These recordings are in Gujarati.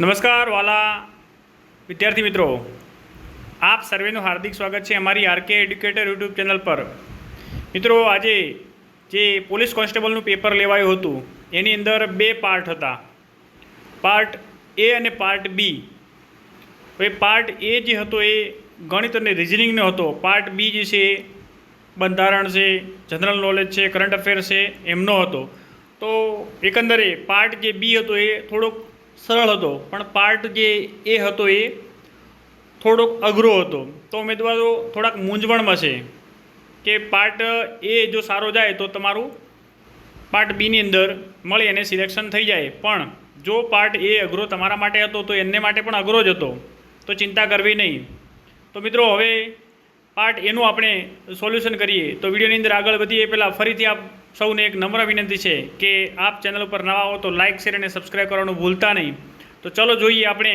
નમસ્કાર વાલા વિદ્યાર્થી મિત્રો. આપ સર્વેનું હાર્દિક સ્વાગત છે અમારી આરકે એડ્યુકેટર યુટ્યુબ ચેનલ પર. મિત્રો, આજે જે પોલીસ કોન્સ્ટેબલનું પેપર લેવાયું હતું, એની અંદર બે પાર્ટ હતા. પાર્ટ એ અને પાર્ટ બી. હવે પાર્ટ એ જે હતો એ ગણિત અને રિઝનિંગનો હતો. પાર્ટ બી જે છે, બંધારણ છે, જનરલ નોલેજ છે, કરંટ અફેર છે, એમનો હતો. તો એકંદરે પાર્ટ જે બી હતો એ થોડોક સરળ હતો. પણ પાર્ટ જે એ હતો એ થોડોક અઘરો હતો. તો ઉમેદવારો થોડાક મૂંઝવણમાં છે કે પાર્ટ એ જો સારો જાય તો તમારું પાર્ટ બીની અંદર મળી અને સિલેક્શન થઈ જાય. પણ જો પાર્ટ એ અઘરો તમારા માટે હતો તો એમને માટે પણ અઘરો જ હતો. તો ચિંતા કરવી નહીં. તો મિત્રો, હવે પાર્ટ એનું આપણે સોલ્યુશન કરીએ, તો વિડીયોની અંદર આગળ વધીએ. પહેલાં ફરીથી આપ સૌને એક નમ્ર વિનંતી છે કે આપ ચેનલ ઉપર નવા હો તો લાઇક શેર અને સબસ્ક્રાઈબ કરવાનું ભૂલતા નહીં. તો ચલો જોઈએ આપણે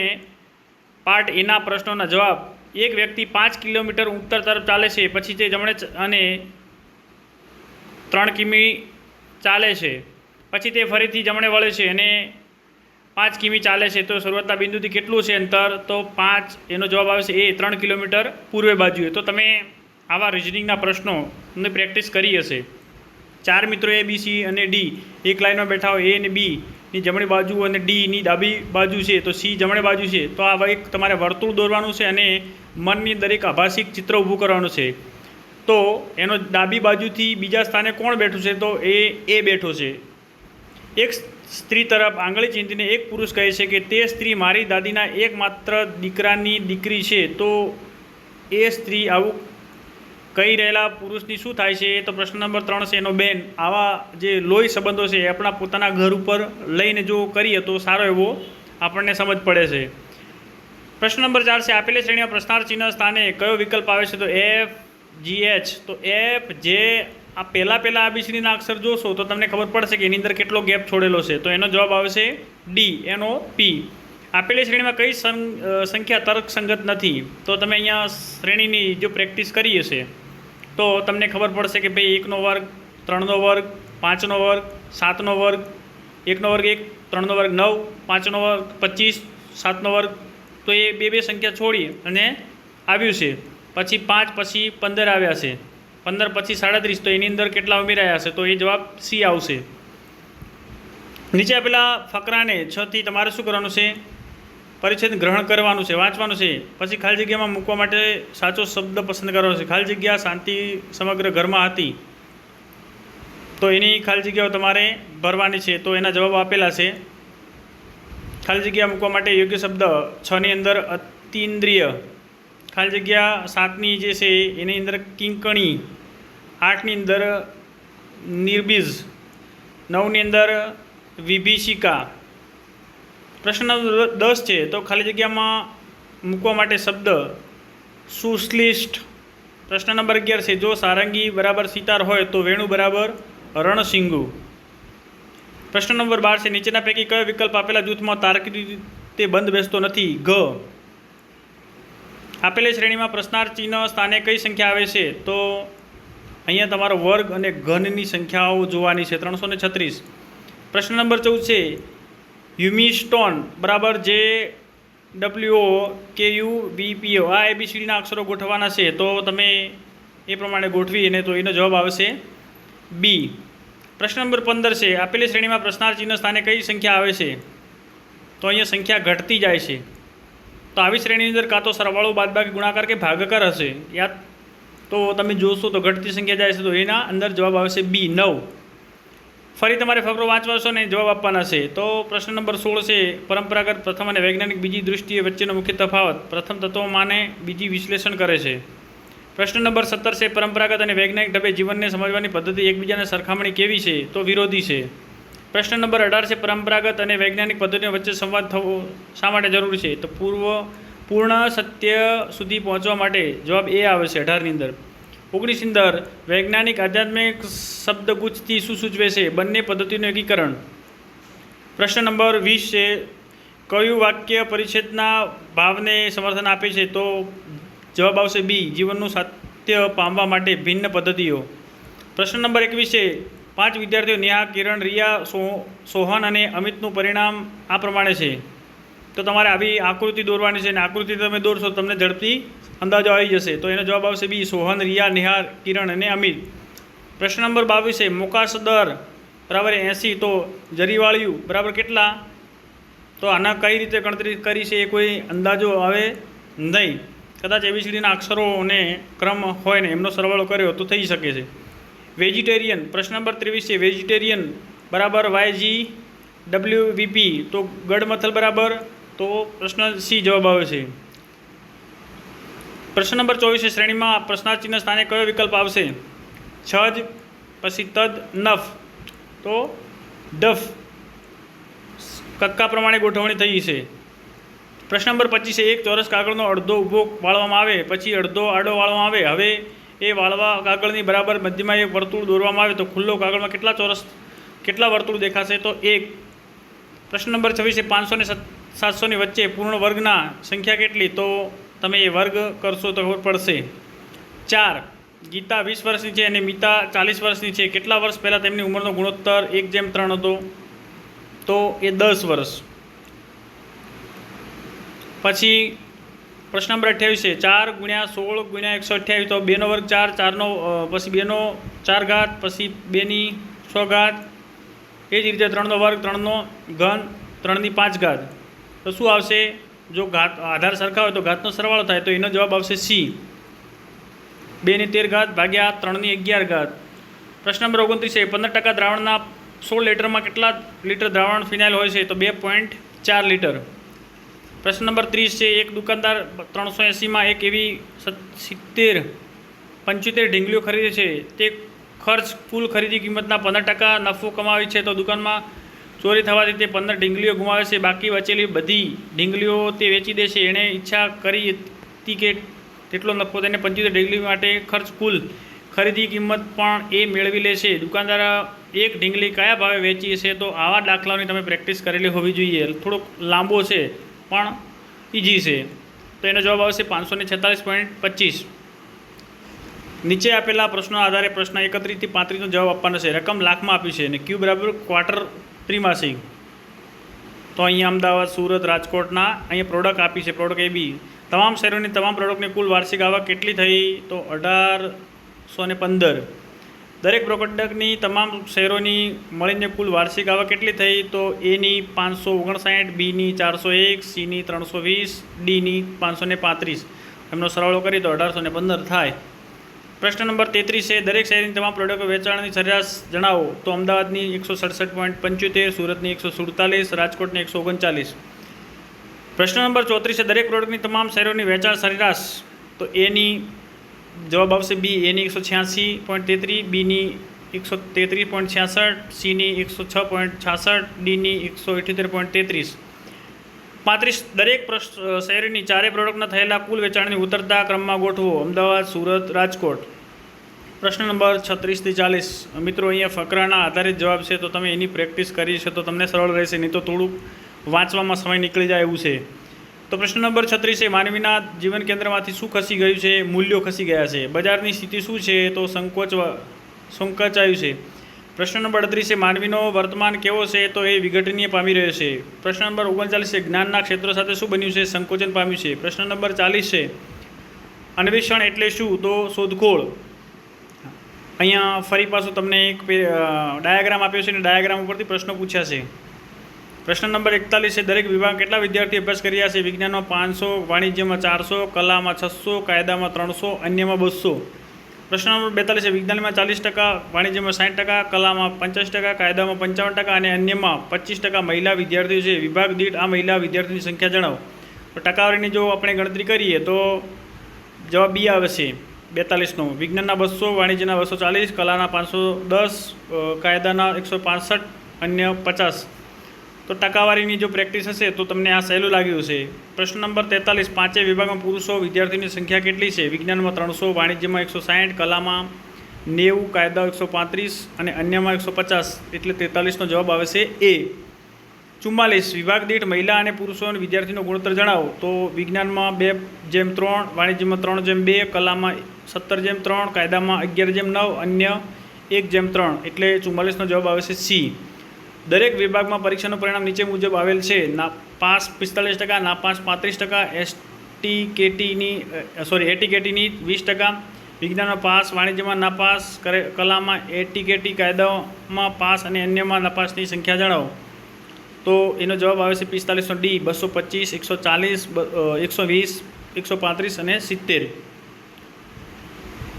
પાર્ટ એના પ્રશ્નોના જવાબ. એક વ્યક્તિ પાંચ કિલોમીટર ઉત્તર તરફ ચાલે છે, પછી તે જમણે અને ત્રણ કિમી ચાલે છે, પછી તે ફરીથી જમણે વળે છે અને પાંચ કિમી ચાલે છે, તો શરૂઆતના બિંદુથી કેટલું છે અંતર? તો પાંચ, એનો જવાબ આવે છે એ ત્રણ કિલોમીટર પૂર્વે બાજુએ. તો તમે આવા રિઝનિંગના પ્રશ્નોની પ્રેક્ટિસ કરી હશે. ચાર મિત્રો એ બી સી અને ડી એક લાઇનમાં બેઠા હોય એ અને બી ની જમણી બાજુ અને ડીની ડાબી બાજુ છે, તો સી જમણી બાજુ છે. તો આ એક તમારે વર્તુળ દોરવાનું છે અને મનની દરેક આભાસિક ચિત્ર ઊભું કરવાનું છે. તો એનો ડાબી બાજુથી બીજા સ્થાને કોણ બેઠું છે? તો એ એ બેઠો છે. એક સ્ત્રી તરફ આંગળી ચીંધીને એક પુરુષ કહે છે કે તે સ્ત્રી મારી દાદીના એકમાત્ર દીકરાની દીકરી છે, તો એ સ્ત્રી આવું કહી રહેલા પુરુષની શું થાય છે? એ તો પ્રશ્ન નંબર ત્રણ છે એનો બેન. આવા જે લોહી સંબંધો છે એ આપણા પોતાના ઘર ઉપર લઈને જો કરીએ તો સારો એવો આપણને સમજ પડે છે. પ્રશ્ન નંબર ચાર છે, આપેલી શ્રેણીમાં પ્રશ્નાર્થ ચિહ્ન સ્થાને કયો વિકલ્પ આવે છે? તો એફ જી એચ તો એફ જે આ પહેલાં પહેલાં આબીસીડીના અક્ષર જોશો તો તમને ખબર પડશે કે એની અંદર કેટલો ગેપ છોડેલો છે. તો એનો જવાબ આવશે ડી એનો પી આપેલી શ્રેણીમાં કઈ સંખ્યા તર્કસંગત નથી. તો તમે અહીંયા શ્રેણીની જો પ્રેક્ટિસ કરી હશે તો તમને ખબર પડશે કે ભાઈ એકનો વર્ગ, ત્રણનો વર્ગ, પાંચનો વર્ગ, સાતનો વર્ગ, એકનો વર્ગ એક, ત્રણનો વર્ગ નવ, પાંચનો વર્ગ પચીસ, સાતનો વર્ગ. તો એ બે બે સંખ્યા છોડી અને આવ્યું છે. પછી પાંચ, પછી પંદર આવ્યા છે. પંદર પછી સાડત્રીસ તો એની અંદર કેટલા ઉમેરાયા હશે તો એ જવાબ સી આવશે. નીચે આપેલા ફકરાને છથી તમારે શું કરવાનું છે? પરિચ્છેદ ગ્રહણ કરવાનું છે, વાંચવાનું છે. પછી ખાલી જગ્યામાં મૂકવા માટે સાચો શબ્દ પસંદ કરવાનો છે. ખાલી જગ્યા શાંતિ સમગ્ર ઘરમાં હતી. તો એની ખાલી જગ્યાઓ તમારે ભરવાની છે. તો એના જવાબ આપેલા છે. ખાલી જગ્યા મૂકવા માટે યોગ્ય શબ્દ છની અંદર અતિન્દ્રિય. ખાલી જગ્યા સાતની જે છે, એની અંદર કિંકણી, આઠની અંદર નિર્બીજ, નવની અંદર વિભીષિકા. પ્રશ્ન દસ છે, તો ખાલી જગ્યામાં મૂકવા માટે શબ્દ સુશ્લિષ્ટ. પ્રશ્ન નંબર અગિયાર છે, જો સારંગી બરાબર સિતાર હોય, તો વેણુ બરાબર રણસિંગુ. પ્રશ્ન નંબર બાર છે, નીચેના પૈકી કયો વિકલ્પ આપેલા જૂથમાં તાર્કિક રીતે બંધ બેસતો નથી? ઘ આપેલી શ્રેણીમાં પ્રશ્નાર્થ ચિહ્ન સ્થાને કઈ સંખ્યા આવે છે? તો અહીંયા તમારો વર્ગ અને ઘનની સંખ્યાઓ જોવાની છે ત્રણસો ને છત્રીસ. પ્રશ્ન નંબર ચૌદ છે હ્યુમિસ્ટોન બરાબર જે ડબલ્યુઓ કે યુ બીપીઓ આ એબીસીડીના અક્ષરો ગોઠવવાના છે, તો તમે એ પ્રમાણે ગોઠવી અને તો એનો જવાબ આવશે બી પ્રશ્ન નંબર પંદર છે, આપેલી શ્રેણીમાં પ્રશ્નાર્થ ચિહ્ન સ્થાને કઈ સંખ્યા આવે છે? તો અહીંયા સંખ્યા ઘટતી જાય છે. તો આવી શ્રેણીની અંદર કાં તો સરવાળો બાદબાકી ગુણાકાર કે ભાગાકાર હશે? યા તો તમે જોશો તો ઘટતી સંખ્યા જાય છે તો એના અંદર જવાબ આવશે બી, નવ. ફરી તમારે ફકરો વાંચવા છો ને જવાબ આપવાના છે. તો પ્રશ્ન નંબર સોળ છે, પરંપરાગત પ્રથમ અને વૈજ્ઞાનિક બીજી દૃષ્ટિએ વચ્ચેનો મુખ્ય તફાવત. પ્રથમ તત્વો માને બીજી વિશ્લેષણ કરે છે. પ્રશ્ન નંબર સત્તર છે, પરંપરાગત અને વૈજ્ઞાનિક ઢબે જીવનને સમજવાની પદ્ધતિ એકબીજાને સરખામણી કેવી છે? તો વિરોધી છે. પ્રશ્ન નંબર અઢાર છે, પરંપરાગત અને વૈજ્ઞાનિક પદ્ધતિઓ વચ્ચે સંવાદ થવો શા માટે જરૂરી છે? તો પૂર્વ, પૂર્ણ સત્ય સુધી પહોંચવા માટે જવાબ એ આવે છે અઢારની અંદર. ઓગણીસ અંદર, વૈજ્ઞાનિક આધ્યાત્મિક શબ્દગુચ્છથી શું સૂચવે છે? બંને પદ્ધતિનું એકીકરણ. પ્રશ્ન નંબર વીસ છે, કયું વાક્ય પરિચ્છેદના ભાવને સમર્થન આપે છે? તો જવાબ આવશે બી, જીવનનું સાત્ય પામવા માટે ભિન્ન પદ્ધતિઓ. પ્રશ્ન નંબર એકવીસ છે પાંચ વિદ્યાર્થીઓ નેહા કિરણ, રિયા, સો, સોહન અને અમિતનું પરિણામ આ પ્રમાણે છે. તો તમારે આવી આકૃતિ દોરવાની છે અને આકૃતિ તમે દોરશો તમને ઝડપથી અંદાજો આવી જશે. તો એનો જવાબ આવશે બી, સોહન, રિયા નિહાર કિરણ અને અમિત. પ્રશ્ન નંબર બાવીસ છે મોકાશ દર બરાબર એંસી, તો જરીવાળિયું બરાબર કેટલા? તો આના કઈ રીતે ગણતરી કરી છે એ કોઈ અંદાજો આવે નહીં. કદાચ એબીસીડીના અક્ષરો અને ક્રમ હોય ને એમનો સરવાળો કર્યો તો થઈ શકે છે. વેજીટેરિયન, પ્રશ્ન નંબર ત્રેવીસ છે, વેજીટેરિયન, બરાબર વાયજી ડબલ્યુ વીપી તો ગડમથલ બરાબર? તો પ્રશ્ન સી જવાબ આવે છે. પ્રશ્ન નંબર ચોવીસ શ્રેણીમાં પ્રશ્નાર્થીના સ્થાને કયો વિકલ્પ આવશે? છજ, પછી તદ, નફ. તો ડફ. કક્કા પ્રમાણે ગોઠવણી થઈ છે. પ્રશ્ન નંબર પચીસ એક ચોરસ કાગળનો અડધો ઊભો વાળવામાં આવે, પછી અડધો આડો વાળવામાં આવે. હવે એ વાળવા કાગળની બરાબર મધ્યમાં એક વર્તુળ દોરવામાં આવે તો ખુલ્લો કાગળમાં કેટલા ચોરસ, કેટલા વર્તુળ દેખાશે તો એક. પ્રશ્ન નંબર છવ્વીસ, પાંચસો ને સાતસોની વચ્ચે પૂર્ણ વર્ગના સંખ્યા કેટલી? તો તમે એ વર્ગ કરશો તો ખબર પડશે. ચાર. ગીતા વીસ વર્ષની છે અને મિતા ચાલીસ વર્ષની છે. કેટલા વર્ષ પહેલાં તેમની ઉંમરનો ગુણોત્તર? એક જેમ ત્રણ હતો. તો એ દસ વર્ષ. પછી પ્રશ્ન નંબર અઠ્યાવીસ છે. ચાર ગુણ્યા સોળ ગુણ્યા એકસો અઠ્યાવીસ તો બેનો વર્ગ ચાર, ચારનો પછી બેનો ચાર ઘાત, પછી બેની છ ઘાત. એ જ રીતે ત્રણનો વર્ગ, ત્રણનો ઘન, ત્રણની પાંચ ઘાત. તો શું આવશે? જો ઘાત, આધાર સરખા હોય તો ઘાતનો સરવાળો થાય તો એનો જવાબ આવશે સી. બેની તેર ઘાત ભાગ્યા ત્રણની અગિયાર ઘાત. પ્રશ્ન નંબર ઓગણત્રીસ છે, પંદર ટકા દ્રાવણના સોળ લીટરમાં કેટલા લીટર દ્રાવણ ફિનાઇલ હોય છે? તો બે પોઈન્ટ ચાર લીટર. પ્રશ્ન નંબર ત્રીસ છે, એક દુકાનદાર ત્રણસો એંસીમાં એક એવી સિત્તેર, પંચોતેર ઢીંગલીઓ ખરીદે છે. તે ખર્ચ કુલ ખરીદી કિંમતના પંદર ટકા નફો કમાવે છે, તો દુકાનમાં ચોરી થવાથી તે પંદર ઢીંગલીઓ ગુમાવે છે. બાકી બચેલી બધી ઢીંગલીઓ તે વેચી દેશે એણે ઈચ્છા કરી હતી કે તેટલો નફો તેને પંચોતેર ઢીંગલી માટે ખર્ચ કુલ ખરીદી કિંમત પણ એ મેળવી લે છે. દુકાનદાર એક ઢીંગલી કયા ભાવે વેચી છે તો આવા દાખલાઓની તમે પ્રેક્ટિસ કરેલી હોવી જોઈએ. થોડોક લાંબો છે. પણ ઇઝી છે. તો એનો જવાબ આવશે પાંચસો ને છેતાલીસ પોઈન્ટ પચીસ. નીચે આપેલા પ્રશ્નો આધારે પ્રશ્ન એકત્રીસથી પાંત્રીસનો જવાબ આપવાનો છે. રકમ લાખમાં આપી છે અને ક્યુ બરાબર ક્વાર્ટર ત્રિમાસિક તો અહીંયા અમદાવાદ, સુરત, રાજકોટના અહીંયા પ્રોડક્ટ આપી છે પ્રોડક્ટ એ બી તમામ શહેરોની તમામ પ્રોડક્ટની કુલ વાર્ષિક આવક કેટલી થઈ? તો અઢારસો ને પંદર. દરેક પ્રોડક્ટની તમામ શહેરોની મળીને કુલ વાર્ષિક આવક કેટલી થઈ? તો એની પાંચસો ઓગણસાઠ બીની ચારસો એક સીની ત્રણસો વીસ ડીની પાંચસો ને પાંત્રીસ. એમનો સરવાળો કરી તો અઢારસો ને પંદર થાય. પ્રશ્ન નંબર તેત્રીસ છે, દરેક શહેરની તમામ પ્રોડક્ટો વેચાણની સરેરાશ જણાવો. તો અમદાવાદની એકસો સડસઠ પોઈન્ટ પંચોતેર, સુરતની એકસો સુડતાલીસ, રાજકોટની એકસો ઓગણચાલીસ. પ્રશ્ન નંબર ચોત્રીસ છે, દરેક પ્રોડક્ટની તમામ શહેરોની વેચાણ સરેરાશ. તો એની જવાબ આવશે બી એની એકસો છ્યાસી પોઈન્ટ તેત્રીસ બીની એકસો તેત્રીસ પોઈન્ટ છ્યાસઠ સીની એકસો છ પોઈન્ટ છાસઠ ડીની એકસો અઠ્યોતેર પોઈન્ટ તેત્રીસ. પાંત્રીસ, દરેક શહેરની ચારે પ્રોડક્ટના થયેલા કુલ વેચાણની ઉતરતા ક્રમમાં ગોઠવો. અમદાવાદ, સુરત, રાજકોટ. પ્રશ્ન નંબર છત્રીસથી ચાલીસ. મિત્રો, અહીંયા ફકરાના આધારિત જવાબ છે, તો તમે એની પ્રેક્ટિસ કરી છે, તો તમને સરળ રહેશે, નહીં તો થોડુંક વાંચવામાં સમય નીકળી જાય એવું છે. તો પ્રશ્ન નંબર છત્રીસ છે, માનવીના જીવન કેન્દ્રમાંથી શું ખસી ગયું છે, મૂલ્યો ખસી ગયા છે? બજારની સ્થિતિ શું છે, તો સંકોચ સંકોચાયું છે. પ્રશ્ન નંબર અડત્રીસ છે, માનવીનો વર્તમાન કેવો છે, તો એ વિઘટનીય પામી રહ્યો છે. પ્રશ્ન નંબર ઓગણચાલીસ છે, જ્ઞાનના ક્ષેત્રો સાથે શું બન્યું છે, સંકોચન પામ્યું છે? પ્રશ્ન નંબર ચાલીસ છે, અન્વેષણ એટલે શું, તો શોધખોળ. અહીંયા ફરી પાછું તમને એક ડાયાગ્રામ આપ્યો છે, અને ડાયાગ્રામ ઉપરથી પ્રશ્નો પૂછ્યા છે. પ્રશ્ન નંબર એકતાલીસ છે દરેક વિભાગ કેટલા વિદ્યાર્થી અભ્યાસ કરી રહ્યા છે? વિજ્ઞાનમાં પાંચસો, વાણિજ્યમાં ચારસો, કલામાં છસો કાયદામાં ત્રણસો, અન્યમાં બસો. પ્રશ્ન નંબર બેતાલીસ છે વિજ્ઞાનમાં ચાલીસ ટકા, વાણિજ્યમાં સાઠ ટકા, કલામાં પંચાસ ટકા, કાયદામાં પંચાવન ટકા અને અન્યમાં પચીસ ટકા મહિલા વિદ્યાર્થીઓ છે. વિભાગ દીઠ આ મહિલા વિદ્યાર્થીની સંખ્યા જણાવો. તો ટકાવારીની જો આપણે ગણતરી કરીએ તો જવાબ બી આવે છે બેતાલીસનો. વિજ્ઞાનના બસો, વાણિજ્યના બસો ચાલીસ, કલાના પાંચસો દસ કાયદાના એકસો પાસઠ, અન્ય પચાસ. તો ટકાવારીની જો પ્રેક્ટિસ હશે તો તમને આ સહેલું લાગ્યું છે પ્રશ્ન નંબર તેતાલીસ, પાંચે વિભાગમાં પુરુષો, વિદ્યાર્થીની સંખ્યા કેટલી છે? વિજ્ઞાનમાં ત્રણસો, વાણિજ્યમાં એકસો સાઠ કલામાં નેવું, કાયદા એકસો પાંત્રીસ અને અન્યમાં એકસો પચાસ. એટલે તેતાલીસનો જવાબ આવે છે એ. ચુમ્માલીસ, વિભાગ દીઠ મહિલા અને પુરુષો અને વિદ્યાર્થીનો ગુણોત્તર જણાવો. તો વિજ્ઞાનમાં બે જેમ ત્રણ, વાણિજ્યમાં ત્રણ જેમ બે, કલામાં સત્તર જેમ ત્રણ, કાયદામાં અગિયાર જેમ નવ, અન્ય એક જેમ ત્રણ. એટલે ચુમ્માલીસનો જવાબ આવે છે સી. દરેક વિભાગમાં પરીક્ષાનું પરિણામ નીચે મુજબ આવેલ છે. ના, પાસ પિસ્તાલીસ ટકા નાપાસ પાંત્રીસ ટકા એસટી કેટીની સોરી એટી કેટીની વીસ ટકા, વિજ્ઞાનમાં પાસ, વાણિજ્યમાં નાપાસ કરે, કલામાં એટી કેટી કાયદાઓમાં પાસ અને અન્યમાં નાપાસની સંખ્યા જણાવો. તો એનો જવાબ આવે છે પિસ્તાલીસનો ડી, બસો પચીસ, એકસો ચાલીસ એકસો વીસ, એકસો પાંત્રીસ અને સિત્તેર.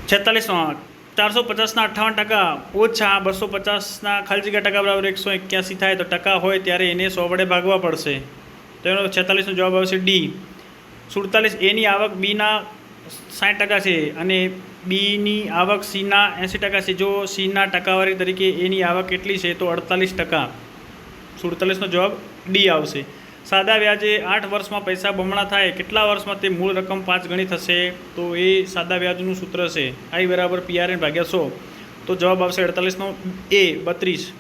છેતાલીસમાં ચારસો પચાસના અઠ્ઠાવન ટકા ઓછા બસો પચાસના ખાલી જગ્યા ટકા બરાબર એકસો એક્યાસી થાય તો ટકા હોય ત્યારે એને સો વડે ભાગવા પડશે. તો એનો છેતાલીસનો જવાબ આવશે ડી. સુડતાલીસ એની આવક બીના સાઠ ટકા છે અને બીની આવક સીના એંસી ટકા છે. જો સીના ટકાવારી તરીકે એની આવક કેટલી છે તો અડતાલીસ ટકા. સુડતાલીસનો જવાબ ડી આવશે. સાદા વ્યાજે આઠ વર્ષમાં પૈસા બમણા થાય, કેટલા વર્ષમાં તે મૂળ રકમ પાંચ ગણી થશે? તો એ સાદા વ્યાજનું સૂત્ર છે. આઈ બરાબર પીઆરએન ભાગ્યા સો. તો જવાબ આવશે અડતાલીસનો એ બત્રીસ.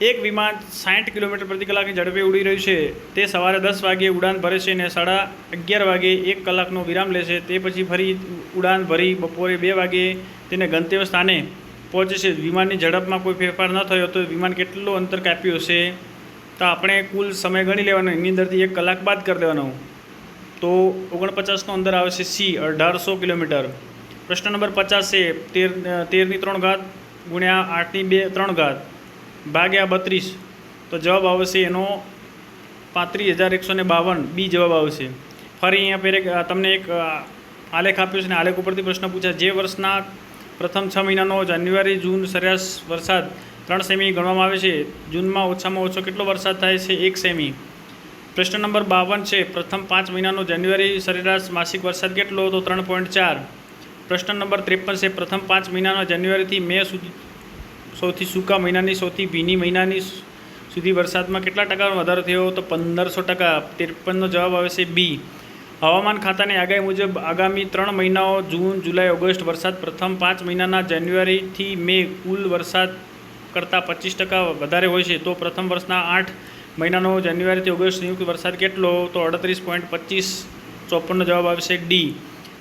એક વિમાન સાઠ કિલોમીટર પ્રતિ કલાકની ઝડપે ઉડી રહ્યું છે. તે સવારે દસ વાગ્યે ઉડાન ભરે છે અને સાડા અગિયાર વાગે એક કલાકનો વિરામ લેશે તે પછી ફરી ઉડાન ભરી બપોરે બે વાગે તેને ગંતવ્ય સ્થાને પહોંચે છે. વિમાનની ઝડપમાં કોઈ ફેરફાર ન થયો તો વિમાન કેટલું અંતર કાપ્યું હશે? તો આપણે કુલ સમય ગણી લેવાનો, એની અંદરથી એક કલાક બાદ કરી દેવાનો. તો ઓગણપચાસનો અંદર આવે છે સી, અઢારસો કિલોમીટર. પ્રશ્ન નંબર પચાસ છે, તેર, તેરની ત્રણ ઘાત ગુણ્યા આઠની બે, ત્રણ ઘાત ભાગ્યા બત્રીસ. તો જવાબ આવશે એનો પાંત્રીસ હજાર એકસો ને બાવન. બી જવાબ આવશે ફરી અહીંયા પેરે તમને એક આલેખ આપ્યો છે ને, આલેખ ઉપરથી પ્રશ્ન પૂછ્યા. જે વર્ષના પ્રથમ છ મહિનાનો જાન્યુઆરી, જૂન સરેરાશ વરસાદ ત્રણ સેમી ગણવામાં આવે છે. જૂનમાં ઓછામાં ઓછો કેટલો વરસાદ થાય છે? એક સેમી. પ્રશ્ન નંબર બાવન છે. પ્રથમ પાંચ મહિનાનો જાન્યુઆરી સરેરાશ માસિક વરસાદ કેટલો તો ત્રણ પોઈન્ટ ચાર. પ્રશ્ન નંબર ત્રેપન છે. પ્રથમ પાંચ મહિનાનો જાન્યુઆરીથી મે સુધી, સૌથી સૂકા મહિનાની, સૌથી ભીની મહિનાની સુધી વરસાદમાં કેટલા ટકાનો વધારો થયો તો પંદરસો ટકા? ત્રેપનનો જવાબ આવે છે બી. હવામાન ખાતાની આગાહી મુજબ આગામી ત્રણ મહિનાઓ જૂન, જુલાઈ, ઓગસ્ટ વરસાદ પ્રથમ પાંચ મહિનાના જાન્યુઆરીથી મે કુલ વરસાદ કરતાં પચીસ ટકા વધારે હોય છે, તો પ્રથમ વર્ષના આઠ મહિનાનો જાન્યુઆરીથી ઓગસ્ટ સંયુક્ત વરસાદ કેટલો? તો અડત્રીસ પોઈન્ટ પચીસ ચોપનનો જવાબ આવશે ડી.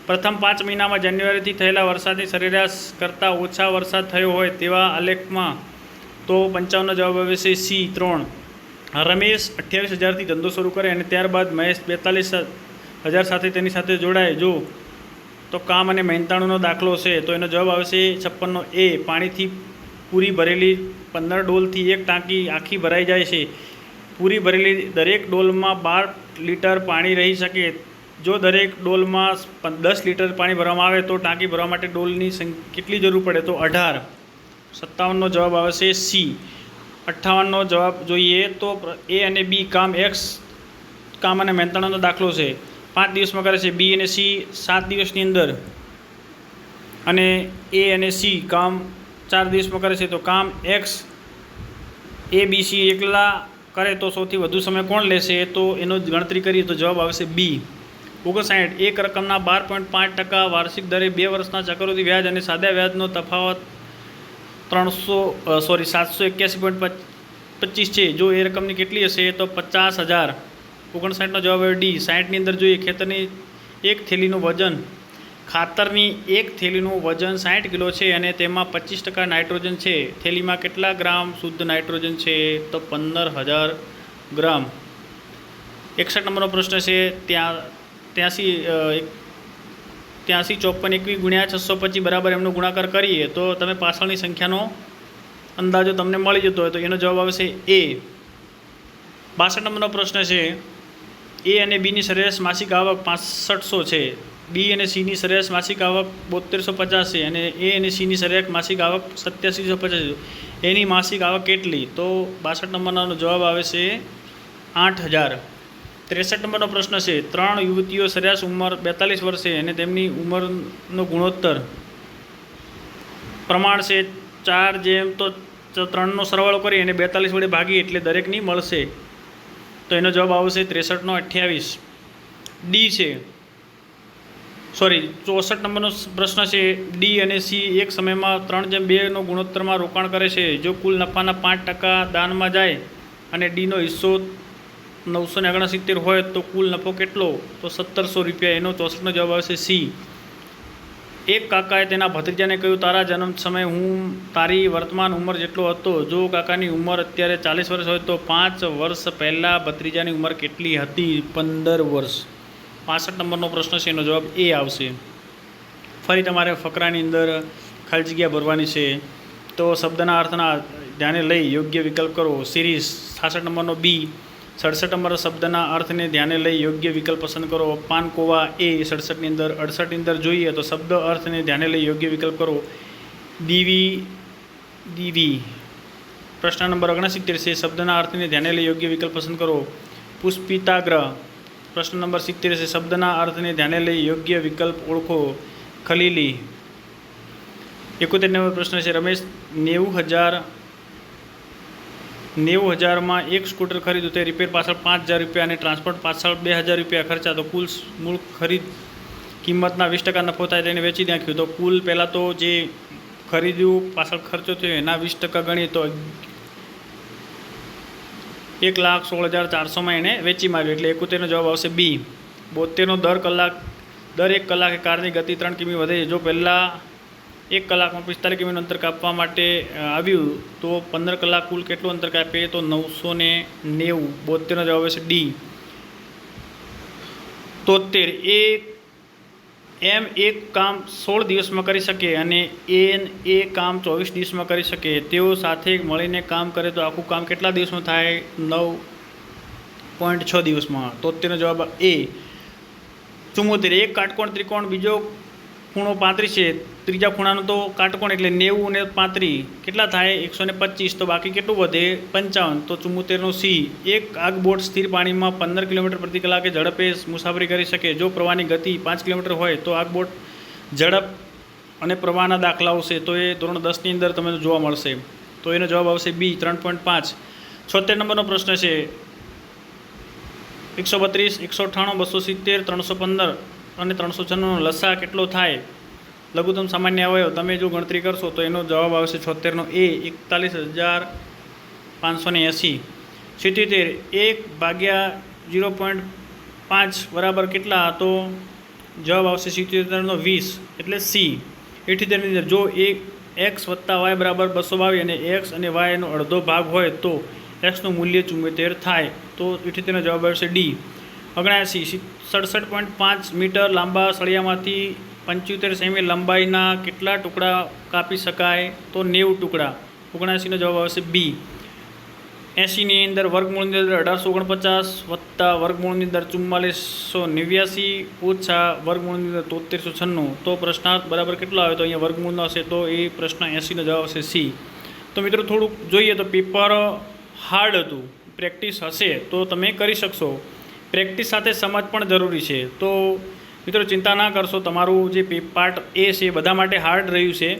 પ્રથમ પાંચ મહિનામાં જાન્યુઆરીથી થયેલા વરસાદની સરેરાશ કરતાં ઓછા વરસાદ થયો હોય તેવા આલેખમાં તો પંચાવનનો જવાબ આવશે સી, ત્રણ. રમેશ અઠ્યાવીસ હજારથી ધંધો શરૂ કરે અને ત્યારબાદ મહેશ બેતાલીસ હજાર સાથે તેની સાથે જોડાય. જો તો કામ અને મહેનતાણુનો દાખલો છે, તો એનો જવાબ આવશે છપ્પનનો એ, પાણીથી પૂરી ભરેલી પંદર ડોલથી એક ટાંકી આખી ભરાઈ જાય છે. પૂરી ભરેલી દરેક ડોલમાં બાર લીટર પાણી રહી શકે. જો દરેક ડોલમાં દસ લીટર પાણી ભરવામાં આવે તો ટાંકી ભરવા માટે ડોલની કેટલી જરૂર પડે? તો અઢાર. સત્તાવનનો જવાબ આવશે સી. અઠ્ઠાવનનો જવાબ જોઈએ તો એ અને બી કામ એક્સ કામ અને મહેનતાણાનો દાખલો છે. પાંચ દિવસમાં કરે છે. બી અને સી સાત દિવસની અંદર. અને એ અને સી કામ ચાર દિવસમાં કરે છે, તો કામ એક્સ એ બી સી એકલા કરે તો સૌથી વધુ સમય કોણ લેશે? તો એનો ગણતરી કરીએ તો જવાબ આવશે બી ઓગણસાઠ, એક રકમના બાર પોઈન્ટ પાંચ ટકા વાર્ષિક દરે બે વર્ષના ચક્રવૃદ્ધિ વ્યાજ અને સાદા વ્યાજનો તફાવત ત્રણસો સોરી સાતસો એક્યાસી પોઈન્ટ પચીસ છે. જો એ રકમની કેટલી હશે, તો પચાસ હજાર. ઓગણસાઠનો જવાબ આવે ડી સાઠની અંદર જોઈએ ખેતરની એક થેલીનું વજન ખાતરની એક થેલીનું વજન સાઠ કિલો છે અને તેમાં પચીસ ટકા નાઇટ્રોજન છે. થેલીમાં કેટલા ગ્રામ શુદ્ધ નાઇટ્રોજન છે? તો પંદર હજાર ગ્રામ. એકસઠ નંબરનો પ્રશ્ન છે, ત્યાં, ત્યાંસી ત્યાંસી ચોપન એકવીસ ગુણ્યા છસો પચીસ બરાબર એમનો ગુણાકાર કરીએ તો તમે પાછળની સંખ્યાનો અંદાજો તમને મળી જતો હોય તો એનો જવાબ આવશે એ. બાસઠ નંબરનો પ્રશ્ન છે, એ અને બીની સરેરાશ માસિક આવક પાસઠસો છે. બી અને સીની સરેરાશ માસિક આવક બોતેરસો પચાસ છે અને એ અને સીની સરેરાશ માસિક આવક સત્યાસીસો પચાસ એની માસિક આવક કેટલી? તો બાસઠ નંબરનો જવાબ આવે છે આઠ હજાર. ત્રેસઠ નંબરનો પ્રશ્ન છે, ત્રણ યુવતીઓ સરેરાશ ઉંમર બેતાલીસ વર્ષે અને તેમની ઉંમરનો ગુણોત્તર. પ્રમાણ છે ચાર જેમ તો ત્રણનો સરવાળો કરી અને બેતાલીસ વડે ભાગી એટલે દરેકની મળશે. તો એનો જવાબ આવશે ત્રેસઠનો અઠ્યાવીસ. ડી છે સોરી, ચોસઠ નંબરનો પ્રશ્ન છે ડી અને સી એક સમયમાં ત્રણ જેમ બેનો ગુણોત્તરમાં રોકાણ કરે છે. જો કુલ નફાના પાંચ ટકા દાનમાં જાય અને ડીનો હિસ્સો નવસો ને ઓગણસિત્તેર હોય તો કુલ નફો કેટલો? તો સત્તરસો રૂપિયા. એનો ચોસઠનો જવાબ આવશે સી એક કાકાએ તેના ભત્રીજાને કહ્યું, તારા જન્મ સમયે હું તારી વર્તમાન ઉંમર જેટલો હતો. જો કાકાની ઉંમર અત્યારે ચાલીસ વર્ષ હોય તો પાંચ વર્ષ પહેલાં ભત્રીજાની ઉંમર કેટલી હતી? પંદર વર્ષ. પાસઠ નંબરનો પ્રશ્ન છે, એનો જવાબ એ આવશે. ફરી તમારે ફકરાની અંદર ખાલી જગ્યા ભરવાની છે. તો શબ્દના અર્થના ધ્યાને લઈ યોગ્ય વિકલ્પ કરો. સિરીઝ છાસઠ નંબરનો બી, સડસઠ નંબર શબ્દના અર્થને ધ્યાને લઈ યોગ્ય વિકલ્પ પસંદ કરો. પાનકોવા એ, સડસઠની અંદર, અડસઠની અંદર જોઈએ તો શબ્દ અર્થને ધ્યાને લઈ યોગ્ય વિકલ્પ કરો. દીવી દીવી પ્રશ્ન નંબર ઓગણસિત્તેર છે, શબ્દના અર્થને ધ્યાને લઈ યોગ્ય વિકલ્પ પસંદ કરો. પુષ્પિતાગ્રહ. પ્રશ્ન નંબર સિત્તેર છે, શબ્દના અર્થને ધ્યાને લઈ યોગ્ય વિકલ્પ ઓળખો. ખલીલી. એકોતેર નંબર પ્રશ્ન છે, રમેશ, નેવું હજાર, નેવું હજારમાં એક સ્કૂટર ખરીદ્યું તે રિપેર પાછળ પાંચ હજાર રૂપિયા અને ટ્રાન્સપોર્ટ પાછળ બે હજાર રૂપિયા ખર્ચા. તો કુલ મૂળ ખરીદ કિંમતના વીસ ટકા નફો થાય તેને વેચી નાખ્યું. તો કુલ પહેલાં તો જે ખરીદ્યું, પાછળ ખર્ચો થયો, એના વીસ ટકા ગણીએ તો એક લાખ સોળ હજાર ચારસોમાં એણે વેચી માર્યું. એટલે એકોતેરનો જવાબ આવશે બી. બોતેરનો દર કલાક, દર એક કલાકે કારની ગતિ ત્રણ કિમી વધે. છે જો પહેલાં એક કલાકમાં પિસ્તાલીસ કિમીનું અંતર કાપવા માટે આવ્યું, તો પંદર કલાક કુલ કેટલું અંતર કાપે? તો નવસો ને નેવું. બોતેરનો જવાબ આવશે ડી. તોતેર. એ એમ એક કામ સોળ દિવસમાં કરી શકે અને એન એ કામ ચોવીસ દિવસમાં કરી શકે. તેઓ સાથે મળીને કામ કરે તો આખું કામ કેટલા દિવસમાં થાય? નવ પોઈન્ટ છ દિવસમાં. તો તેનો જવાબ એ. ચુમ્મોતેર. એક કાટકોણ ત્રિકોણ, બીજો ખૂણો પાંત્રીસ છે. ત્રીજા ખૂણાનો તો કાટકોણ એટલે નેવું અને પાંત્રીસ. કેટલા થાય? એકસો ને પચીસ. તો બાકી કેટલું વધે? પંચાવન. તો ચુમ્મોતેરનો સી. એક આગ બોટ સ્થિર પાણીમાં પંદર કિલોમીટર પ્રતિ કલાકે ઝડપે મુસાફરી કરી શકે. જો પ્રવાહની ગતિ પાંચ કિલોમીટર હોય, તો આગ બોટ ઝડપ અને પ્રવાહના દાખલાઓ છે. તો એ ધોરણ દસની અંદર તમને જોવા મળશે. તો એનો જવાબ આવશે બી, ત્રણ પોઈન્ટ પાંચ. છોતેર નંબરનો પ્રશ્ન છે. એકસો બત્રીસ, એકસો અઠ્ઠાણું, બસો સિત્તેર, ત્રણસો પંદર અને ત્રણસો છન્નુંનો લસા કેટલો થાય? લઘુત્તમ સામાન્ય અવયવ તમે જો ગણતરી કરશો તો એનો જવાબ આવશે છોતેરનો એ, એકતાલીસ હજાર પાંચસો ને એંસી. સિત્યોતેર, એક ભાગ્યા ઝીરો પોઈન્ટ પાંચ બરાબર કેટલા તો જવાબ આવશે સિત્યોતેરનો વીસ, એટલે સી. ઇઠ્યોતેરની અંદર જો એક એક્સ વત્તા વાય બરાબર બસો બાવીસ અને એક્સ અને વાયનો અડધો ભાગ હોય તો એક્સનું મૂલ્ય ચુમ્મોતેર થાય, તો ઇઠ્યોતેરનો જવાબ આવશે ડી. ઓગણ્યાસી સડસઠ પોઈન્ટ પાંચ મીટર લાંબા સળિયામાંથી પંચોતેર સેમી લંબાઈના કેટલા ટુકડા કાપી શકાય તો નેવું ટુકડા, ઓગણસીનો જવાબ આવશે બી એંશીની અંદર વર્ગમૂળની અંદર અઢારસો ઓગણપચાસ વત્તા વર્ગમૂળની અંદર ચુમ્માલીસો નેવ્યાસી ઓછા વર્ગમૂળની અંદર તોતેરસો છન્નું. તો પ્રશ્નાર્થ બરાબર કેટલો આવે તો અહીંયા વર્ગમૂળનો હશે તો એ પ્રશ્ન એંશીનો જવાબ આવશે સી તો મિત્રો થોડુંક જોઈએ તો પેપર હાર્ડ હતું પ્રેક્ટિસ હશે તો તમે કરી શકશો. પ્રેક્ટિસ સાથે સમજ પણ જરૂરી છે. તો મિત્રો, ચિંતા ના કરશો, તમારું જે પાર્ટ એ છે એ બધા માટે હાર્ડ રહ્યું છે.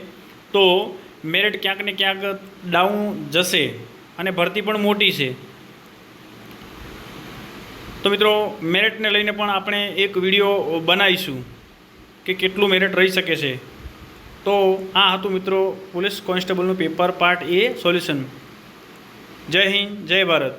તો મેરિટ ક્યાંક ને ક્યાંક ડાઉન જશે અને ભરતી પણ મોટી છે. તો મિત્રો મેરિટને લઈને પણ આપણે એક વીડિયો બનાવીશું કે કેટલું મેરિટ રહી શકે છે. તો આ હતું મિત્રો પોલીસ કોન્સ્ટેબલનું પેપર પાર્ટ એ સોલ્યુશન જય હિન્દ, જય ભારત.